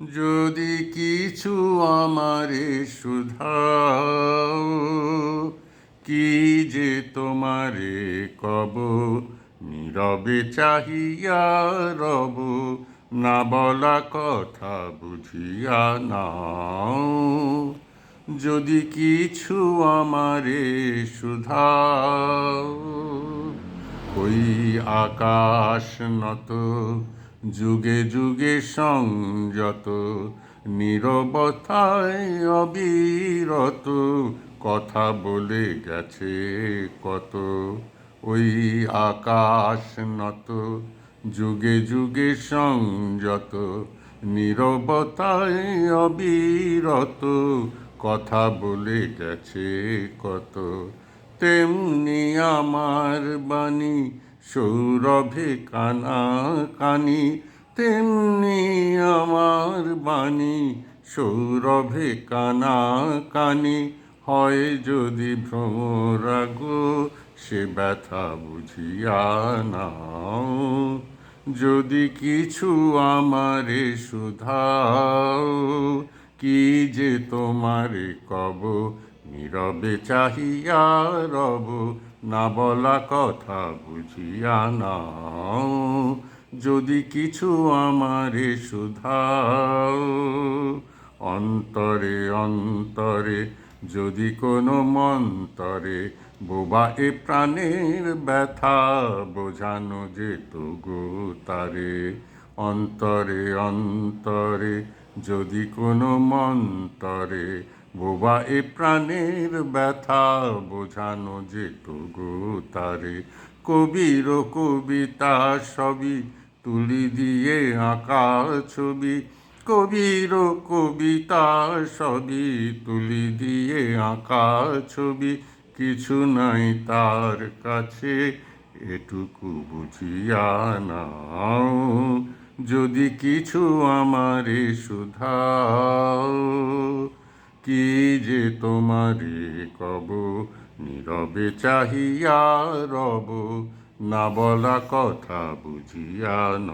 যদি কিছু আমারে শুধাও, কি যে তোমারে কব? নীরবে চাহিয়া রব, না বলা কথা বুঝিয়া নাও। যদি কিছু আমারে শুধাও, ওই আকাশ নত যুগে যুগে সংযত, নীরবতায় অবিরত। কথা বলে গেছে কত, ওই আকাশ নত। যুগে যুগে সংযত, নীরবতায় অবিরত। কথা বলে গেছে কত, তেমনি আমার বাণী সৌরভে কানা কানি তেমনি আমার বাণী সৌরভে কানা কানি। হয় যদি ভ্রমরাগ সে ব্যথা বুঝিয়া নাও, যদি কিছু আমারে শুধাও, কি যে তোমারে কব নীরবে চাহিয়া রব না বলা কথা বুঝিয়া নাও, যদি কিছু আমারে শুধাও। অন্তরে অন্তরে, যদি কোনো মন্তরে বোবা এ প্রাণের ব্যথা, বোঝানো যেত গো তারে। অন্তরে অন্তরে, যদি কোনো মন্তরে বোবা এ প্রাণের ব্যথা, বোঝানো গো তারে। কবির কবিতা সবই তুলি দিয়ে আঁকা ছবি। কবির কবিতা সবই তুলি দিয়ে আঁকা ছবি। কিছু নাই তার কাছে, এটুকু বুঝিয়া নাও। যদি কিছু আমারে শুধাও কি যে তোমারে কব? নীরবে চাহিয়া রব, না বলা কথা বুঝিয়া ন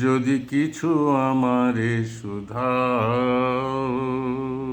যদি কিছু আমারে শুধাও।